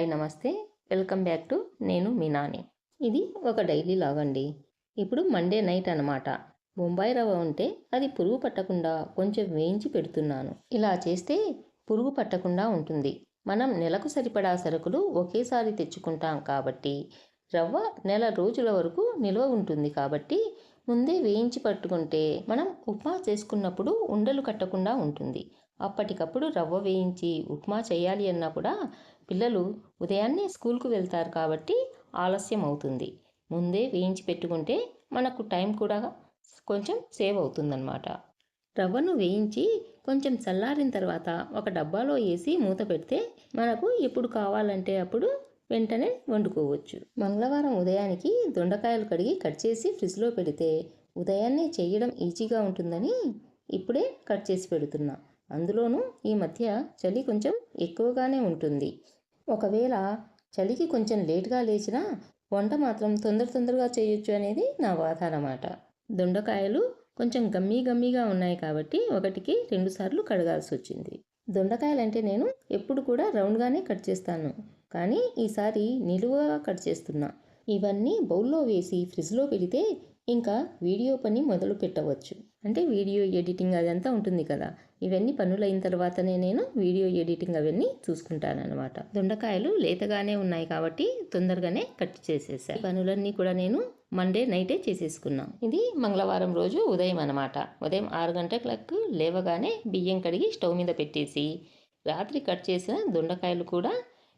Hi నమస్తే. Welcome back to నేను మీ నాని. ఇది ఒక డైలీ లాగ్ అండి. ఇప్పుడు మండే నైట్ అనమాట బొంబాయి రవ్వ ఉంటే అది పురుగు పట్టకుండా కొంచెం వేయించి పెడుతున్నాను. ఇలా చేస్తే పురుగు పట్టకుండా ఉంటుంది. మనం నెలకు సరిపడా సరుకులు ఒకేసారి తెచ్చుకుంటాం కాబట్టి రవ్వ నెల రోజుల వరకు నిల్వ ఉంటుంది కాబట్టి ముందే వేయించి పట్టుకుంటే మనం ఉప్మా చేసుకున్నప్పుడు ఉండలు కట్టకుండా ఉంటుంది. అప్పటికప్పుడు రవ్వ వేయించి ఉప్మా చేయాలి అన్నా కూడా పిల్లలు ఉదయాన్నే స్కూల్కు వెళ్తారు కాబట్టి ఆలస్యం అవుతుంది. ముందే వేయించి పెట్టుకుంటే మనకు టైం కూడా కొంచెం సేవ్ అవుతుందన్నమాట. రవ్వను వేయించి కొంచెం చల్లారిన తర్వాత ఒక డబ్బాలో వేసి మూత పెడితే మనకు ఎప్పుడు కావాలంటే అప్పుడు వెంటనే వండుకోవచ్చు. మంగళవారం ఉదయానికి దొండకాయలు కడిగి కట్ చేసి ఫ్రిడ్జ్లో పెడితే ఉదయాన్నే చేయడం ఈజీగా ఉంటుందని ఇప్పుడే కట్ చేసి పెడుతున్నా. అందులోనూ ఈ మధ్య చలి కొంచెం ఎక్కువగానే ఉంటుంది. ఒకవేళ చలికి కొంచెం లేట్గా లేచినా వంట మాత్రం తొందర తొందరగా చేయొచ్చు అనేది నా బాధ అన్నమాట దొండకాయలు కొంచెం గమ్మీ గమ్మీగా ఉన్నాయి కాబట్టి ఒకటికి రెండుసార్లు కడగాల్సి వచ్చింది. దొండకాయలు అంటే నేను ఎప్పుడు కూడా రౌండ్గానే కట్ చేస్తాను. కానీ ఈసారి నిలువుగా కట్ చేస్తున్నా. ఇవన్నీ బౌల్లో వేసి ఫ్రిడ్జ్లో పెడితే ఇంకా వీడియో పని మొదలు పెట్టవచ్చు. అంటే వీడియో ఎడిటింగ్ అదంతా ఉంటుంది కదా. ఇవన్నీ పనులు అయిన తర్వాతనే నేను వీడియో ఎడిటింగ్ అవన్నీ చూసుకుంటానమాట దొండకాయలు లేతగానే ఉన్నాయి కాబట్టి తొందరగానే కట్ చేసేసా. పనులన్నీ కూడా నేను మండే నైటే చేసేసుకున్నాం. ఇది మంగళవారం రోజు ఉదయం అనమాట ఉదయం ఆరు గంటలకు లేవగానే బియ్యం కడిగి స్టవ్ మీద పెట్టేసి రాత్రి కట్ చేసిన దొండకాయలు కూడా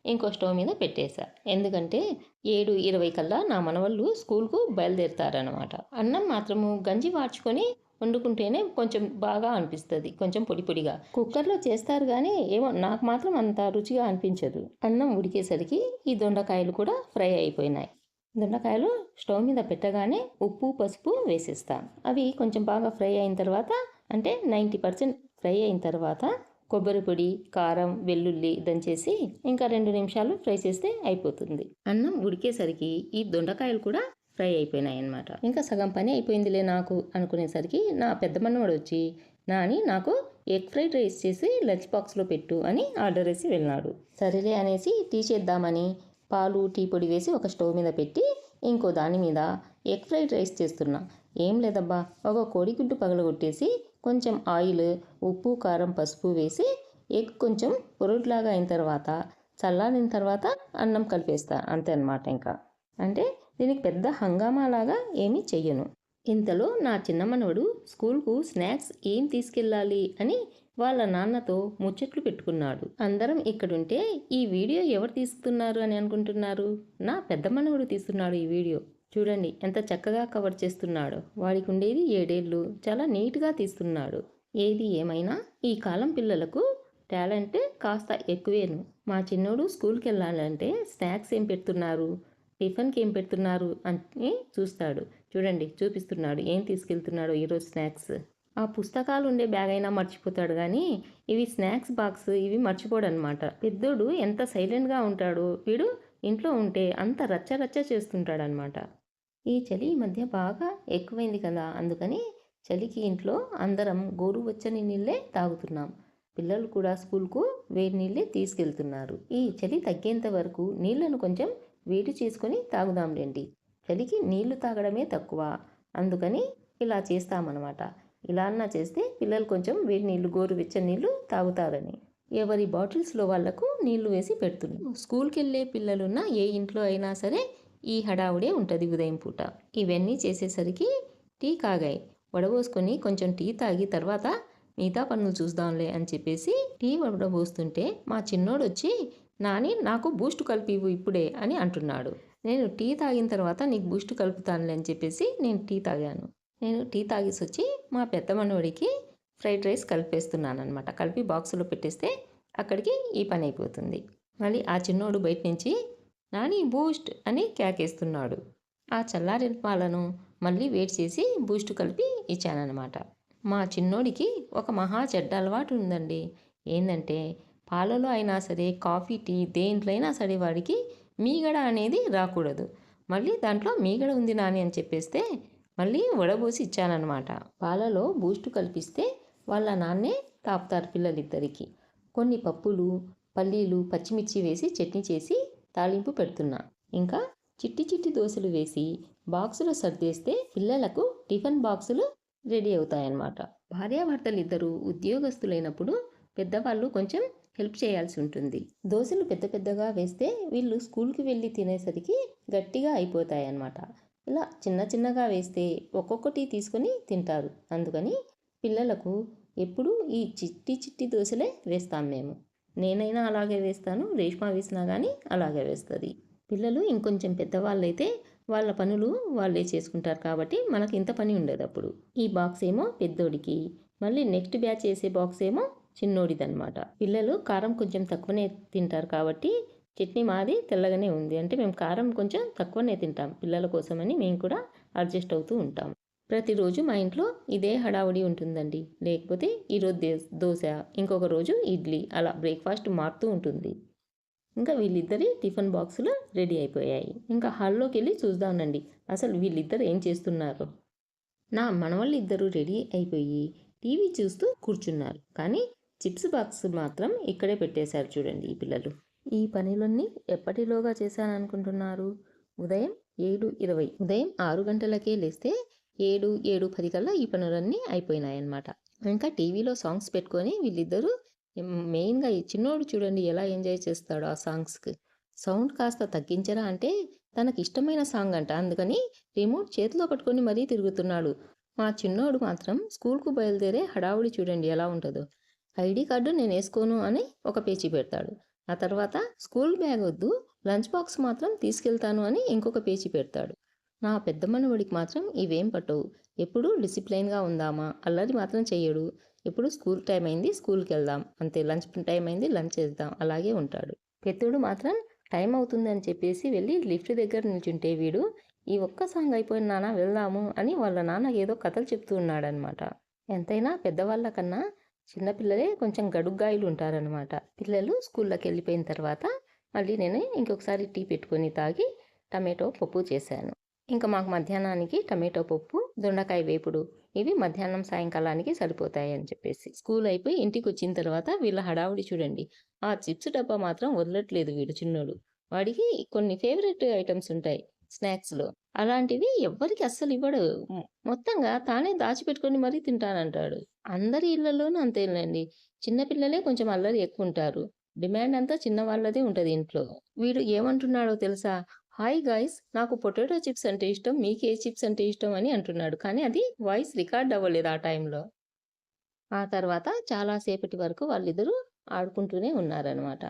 ఇంకో స్టవ్ మీద పెట్టేశా. ఎందుకంటే ఏడు ఇరవై కల్లా నా మనవళ్ళు స్కూల్కు బయలుదేరుతారనమాట అన్నం మాత్రము గంజి వాడ్చుకొని వండుకుంటేనే కొంచెం బాగా అనిపిస్తుంది కొంచెం పొడి పొడిగా. కుక్కర్లో చేస్తారు కానీ ఏమో నాకు మాత్రం అంత రుచిగా అనిపించదు. అన్నం ఉడికేసరికి ఈ దొండకాయలు కూడా ఫ్రై అయిపోయినాయి. దొండకాయలు స్టవ్ మీద పెట్టగానే ఉప్పు పసుపు వేసేస్తాను. అవి కొంచెం బాగా ఫ్రై అయిన తర్వాత అంటే నైంటీ పర్సెంట్ ఫ్రై అయిన తర్వాత కొబ్బరి పొడి కారం వెల్లుల్లి దంచేసి ఇంకా రెండు నిమిషాలు ఫ్రై చేస్తే అయిపోతుంది. అన్నం ఉడికేసరికి ఈ దొండకాయలు కూడా ఫ్రై అయిపోయినాయి అన్నమాట ఇంకా సగం పని అయిపోయిందిలే నాకు అనుకునేసరికి నా పెద్ద మనవాడు వచ్చి నాని నాకు ఎగ్ ఫ్రైడ్ రైస్ చేసి లంచ్ బాక్స్లో పెట్టు అని ఆర్డర్ వేసి వెళ్ళినాడు. సరేలే అనేసి టీ చేద్దామని పాలు టీ పొడి వేసి ఒక స్టవ్ మీద పెట్టి ఇంకో దాని మీద ఎగ్ ఫ్రైడ్ రైస్ చేస్తున్నా. ఏం లేదబ్బా ఒక కోడిగుడ్డు పగలగొట్టేసి కొంచెం ఆయిల్ ఉప్పు కారం పసుపు వేసి ఎగ్ కొంచెం పొరుట్లాగా అయిన తర్వాత చల్లారిన తర్వాత అన్నం కలిపేస్తా. అంతే అనమాట ఇంకా. అంటే దీనికి పెద్ద హంగామా లాగా ఏమీ చెయ్యను. ఇంతలో నా చిన్న మనవడు స్కూల్కు స్నాక్స్ ఏం తీసుకెళ్ళాలి అని వాళ్ళ నాన్నతో ముచ్చట్లు పెట్టుకున్నాడు. అందరం ఇక్కడుంటే ఈ వీడియో ఎవరు తీస్తున్నారు అని అనుకుంటున్నారు? నా పెద్ద మనవడు తీస్తున్నాడు ఈ వీడియో. చూడండి ఎంత చక్కగా కవర్ చేస్తున్నాడో. వాడికి ఉండేది ఏడేళ్ళు చాలా నీట్గా తీస్తున్నాడు. ఏది ఏమైనా ఈ కాలం పిల్లలకు టాలెంట్ కాస్త ఎక్కువేను. మా చిన్నోడు స్కూల్కి వెళ్ళాలంటే స్నాక్స్ ఏం పెడుతున్నారు? టిఫిన్కి ఏం పెడుతున్నారు? అని చూస్తాడు. చూడండి చూపిస్తున్నాడు ఏం తీసుకెళ్తున్నాడో ఈరోజు స్నాక్స్. ఆ పుస్తకాలు ఉండే బ్యాగ్ అయినా మర్చిపోతాడు కానీ ఇవి స్నాక్స్ బాక్స్ ఇవి మర్చిపోడు అనమాట పెద్దోడు ఎంత సైలెంట్గా ఉంటాడో వీడు ఇంట్లో ఉంటే అంత రచ్చ రచ్చ చేస్తుంటాడనమాట. ఈ చలి ఈ మధ్య బాగా ఎక్కువైంది కదా! అందుకని చలికి ఇంట్లో అందరం గోరువెచ్చని నీళ్ళే తాగుతున్నాం. పిల్లలు కూడా స్కూల్కు వేడి నీళ్ళే తీసుకెళ్తున్నారు. ఈ చలి తగ్గేంత వరకు నీళ్ళను కొంచెం వేడి చేసుకొని తాగుదాంలేండి. చలికి నీళ్ళు తాగడమే తక్కువ. అందుకని ఇలా చేస్తామన్నమాట. ఇలా అన్నా చేస్తే పిల్లలు కొంచెం వేడి నీళ్ళు గోరువెచ్చని నీళ్ళు తాగుతారని. ఎవరి బాటిల్స్లో వాళ్ళకు నీళ్ళు వేసి పెడుతున్నాం. స్కూల్కి వెళ్ళే పిల్లలున్న ఏ ఇంట్లో అయినా సరే ఈ హడావుడే ఉంటుంది ఉదయం పూట. ఇవన్నీ చేసేసరికి టీ కాగాయి. వడబోసుకొని కొంచెం టీ తాగి తర్వాత మిగతా పనులు చూద్దాంలే అని చెప్పేసి టీ వడబోస్తుంటే మా చిన్నోడు వచ్చి నాని నాకు బూస్ట్ కలిపివు ఇప్పుడే అని అంటున్నాడు. నేను టీ తాగిన తర్వాత నీకు బూస్ట్ కలుపుతానులే అని చెప్పేసి నేను టీ తాగాను. నేను టీ తాగేసి వచ్చి మా పెద్ద మనవడికి ఫ్రైడ్ రైస్ కలిపేస్తున్నాను అనమాట కలిపి బాక్సులో పెట్టేస్తే అక్కడికి ఈ పని అయిపోతుంది. మళ్ళీ ఆ చిన్నోడు బయట నుంచి నాని బూస్ట్ అని కేకేస్తున్నాడు. ఆ చల్లారిన పాలను మళ్ళీ వేడి చేసి బూస్ట్ కలిపి ఇచ్చానన్నమాట. మా చిన్నోడికి ఒక మహా చెడ్డ అలవాటు ఉందండి. ఏంటంటే పాలలో అయినా సరే కాఫీ టీ దేంట్లో అయినా సరే వాడికి మీగడ అనేది రాకూడదు. మళ్ళీ దాంట్లో మీగడ ఉంది నాని అని చెప్పేస్తే మళ్ళీ వడబోసి ఇచ్చానన్నమాట. పాలలో బూస్ట్ కల్పిస్తే వాళ్ళ నాన్నే తాపుతారు పిల్లలిద్దరికీ. కొన్ని పప్పులు పల్లీలు పచ్చిమిర్చి వేసి చట్నీ చేసి తాలింపు పెడుతున్నా. ఇంకా చిట్టి చిట్టి దోశలు వేసి బాక్సులో సర్దేస్తే పిల్లలకు టిఫిన్ బాక్సులు రెడీ అవుతాయన్నమాట. భార్యాభర్తలు ఇద్దరు ఉద్యోగస్తులైనప్పుడు పెద్దవాళ్ళు కొంచెం హెల్ప్ చేయాల్సి ఉంటుంది. దోశలు పెద్ద పెద్దగా వేస్తే వీళ్ళు స్కూల్కి వెళ్ళి తినేసరికి గట్టిగా అయిపోతాయి అన్నమాట ఇలా చిన్న చిన్నగా వేస్తే ఒక్కొక్కటి తీసుకొని తింటారు. అందుకని పిల్లలకు ఎప్పుడూ ఈ చిట్టి చిట్టి దోశలే వేస్తాం మేము. నేనైనా అలాగే వేస్తాను రేష్మా వేసినా కానీ అలాగే వేస్తుంది. పిల్లలు ఇంకొంచెం పెద్దవాళ్ళైతే వాళ్ళ పనులు వాళ్ళే చేసుకుంటారు కాబట్టి మనకి ఇంత పని ఉండదు అప్పుడు. ఈ బాక్స్ ఏమో పెద్దోడికి మళ్ళీ నెక్స్ట్ బ్యాచ్ వేసే బాక్స్ ఏమో చిన్నోడిదనమాట పిల్లలు కారం కొంచెం తక్కువనే తింటారు కాబట్టి చట్నీ మాది తెల్లగానే ఉంది. అంటే మేము కారం కొంచెం తక్కువనే తింటాం. పిల్లల కోసమని మేము కూడా అడ్జస్ట్ అవుతూ ఉంటాం. ప్రతిరోజు మా ఇంట్లో ఇదే హడావుడి ఉంటుందండి. లేకపోతే ఈరోజు దోశ ఇంకొక రోజు ఇడ్లీ అలా బ్రేక్ఫాస్ట్ మారుతూ ఉంటుంది. ఇంకా వీళ్ళిద్దరి టిఫిన్ బాక్సులు రెడీ అయిపోయాయి. ఇంకా హాల్లోకి వెళ్ళి చూద్దామండి అసలు వీళ్ళిద్దరు ఏం చేస్తున్నారు? నా మనవాళ్ళు ఇద్దరు రెడీ అయిపోయి టీవీ చూస్తూ కూర్చున్నారు. కానీ చిప్స్ బాక్స్ మాత్రం ఇక్కడే పెట్టేశారు చూడండి ఈ పిల్లలు. ఈ పనులన్నీ ఎప్పటిలోగా చేశాననుకుంటున్నారు? ఉదయం ఏడు ఇరవై ఉదయం ఆరు గంటలకే లేస్తే ఏడు ఏడు పది కల్లా ఈ పనులన్నీ అయిపోయినాయన్నమాట. ఇంకా టీవీలో సాంగ్స్ పెట్టుకొని వీళ్ళిద్దరూ మెయిన్గా ఈ చిన్నోడు చూడండి ఎలా ఎంజాయ్ చేస్తాడు ఆ సాంగ్స్కి. సౌండ్ కాస్త తగ్గించరా అంటే తనకి ఇష్టమైన సాంగ్ అంట. అందుకని రిమోట్ చేతిలో పట్టుకొని మరీ తిరుగుతున్నాడు. మా చిన్నోడు మాత్రం స్కూల్కు బయలుదేరే హడావుడి చూడండి ఎలా ఉంటుందో. ఐడి కార్డు నేను వేసుకోను అని ఒక పేచీ పెడతాడు. ఆ తర్వాత స్కూల్ బ్యాగ్ వద్దు లంచ్ బాక్స్ మాత్రం తీసుకెళ్తాను అని ఇంకొక పేచీ పెడతాడు. నా పెద్ద మనవడికి మాత్రం ఇవేం పట్టవు. ఎప్పుడు డిసిప్లైన్గా ఉందామా? అల్లరి మాత్రం చెయ్యడు. ఎప్పుడు స్కూల్ టైం అయింది స్కూల్కి వెళ్దాం అంతే లంచ్ టైం అయింది లంచ్ చేద్దాం. అలాగే ఉంటాడు. పెద్దోడు మాత్రం టైం అవుతుంది అని చెప్పేసి వెళ్ళి లిఫ్ట్ దగ్గర నిల్చుంటే వీడు ఈ ఒక్క సాంగ్ అయిపోయిన నాన్న వెళ్దాము అని వాళ్ళ నాన్న ఏదో కథలు చెప్తూ ఉన్నాడనమాట ఎంతైనా పెద్దవాళ్ళ కన్నా చిన్నపిల్లలే కొంచెం గడుగ్గాయలు ఉంటారనమాట పిల్లలు స్కూల్లోకి వెళ్ళిపోయిన తర్వాత మళ్ళీ నేను ఇంకొకసారి టీ పెట్టుకొని తాగి టమాటో పప్పు చేశాను. ఇంకా మాకు మధ్యాహ్నానికి టమాటో పప్పు దొండకాయ వేపుడు. ఇవి మధ్యాహ్నం సాయంకాలానికి సరిపోతాయి అని చెప్పేసి. స్కూల్ అయిపోయి ఇంటికి వచ్చిన తర్వాత వీళ్ళ హడావుడి చూడండి. ఆ చిప్స్ డబ్బా మాత్రం వదలట్లేదు వీడు చిన్నోడు. వాడికి కొన్ని ఫేవరెట్ ఐటమ్స్ ఉంటాయి. స్నాక్స్లో. అలాంటివి ఎవ్వరికి అస్సలు ఇవ్వడు. మొత్తంగా తానే దాచిపెట్టుకొని మరీ తింటానంటాడు. అందరి ఇళ్ళలోనూ అంతేనండి చిన్నపిల్లలే కొంచెం అల్లరి ఎక్కువ ఉంటారు డిమాండ్ అంతా చిన్న వాళ్ళదే ఉంటుంది ఇంట్లో. వీడు ఏమంటున్నాడో తెలుసా? హాయ్ గాయ్స్ నాకు పొటాటో చిప్స్ అంటే ఇష్టం మీకు ఏ చిప్స్ అంటే ఇష్టం అని అంటున్నాడు. కానీ అది వాయిస్ రికార్డ్ అవ్వలేదు ఆ టైంలో. ఆ తర్వాత చాలాసేపటి వరకు వాళ్ళిద్దరూ ఆడుకుంటూనే ఉన్నారనమాట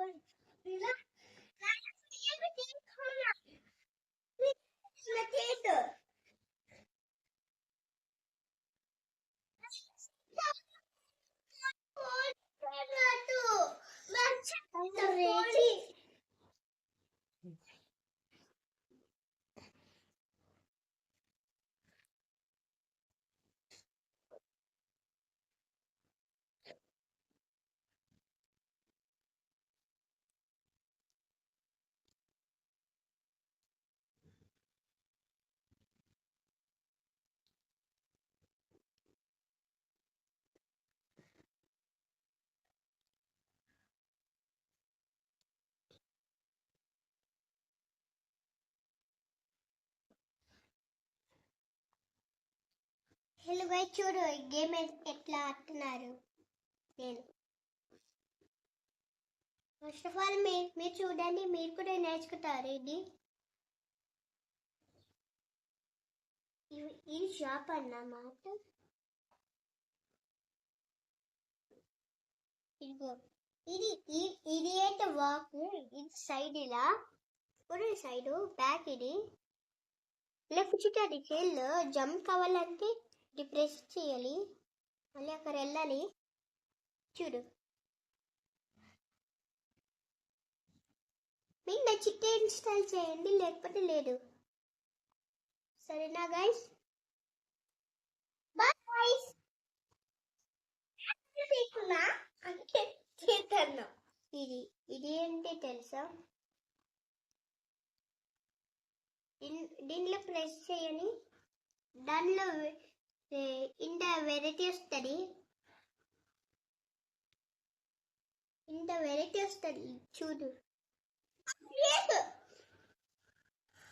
Relax. హలో చూడు ఈ గేమ్ ఎట్లా ఆడుతున్నారు నేను. ఫస్ట్ ఆఫ్ ఆల్ మీరు మీరు చూడండి మీరు కూడా నేర్చుకుంటారు ఇది? ఈ షాప్ అన్నమాట. ఇదిగో ఇది ఇది ఏంటో వాక్? ఇది సైడ్ ఇలా. ఇప్పుడు సైడ్ బ్యాక్ ఇది. లెఫ్ట్ చూడండి చేళ్ళు జంప్ కావాలంటే ఇది ప్రెస్ చేయాలి. మళ్ళీ అక్కడ వెళ్ళాలి. చూడు. మీకు నచ్చితే ఇన్స్టాల్ చేయండి లేకపోతే లేదు. సరేనా గైస్ బాయ్ గైస్ తీసుకున్నా అంటే ఇది ఇది ఏంటి తెలుసా? దీంట్లో దీనిలో ప్రెస్ చేయని దానిలో వె- variety ఇంత వెరైటీ వస్తుంది. ఇంత వెరైటీ వస్తుంది చూడు.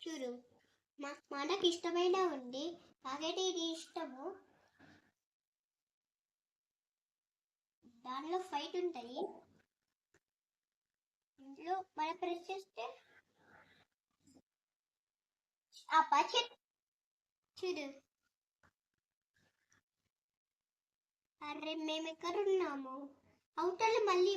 చూడు మా మనకి ఇష్టమైన ఉంది. నాకైతే ఇది ఇష్టము. దానిలో ఫైట్ ఉంటుంది. ఇందులో మనం ప్రెస్ చేస్తే ఆ బడ్జెట్ చూడు. అరే మేము ఎక్కడ ఉన్నాము మళ్ళీ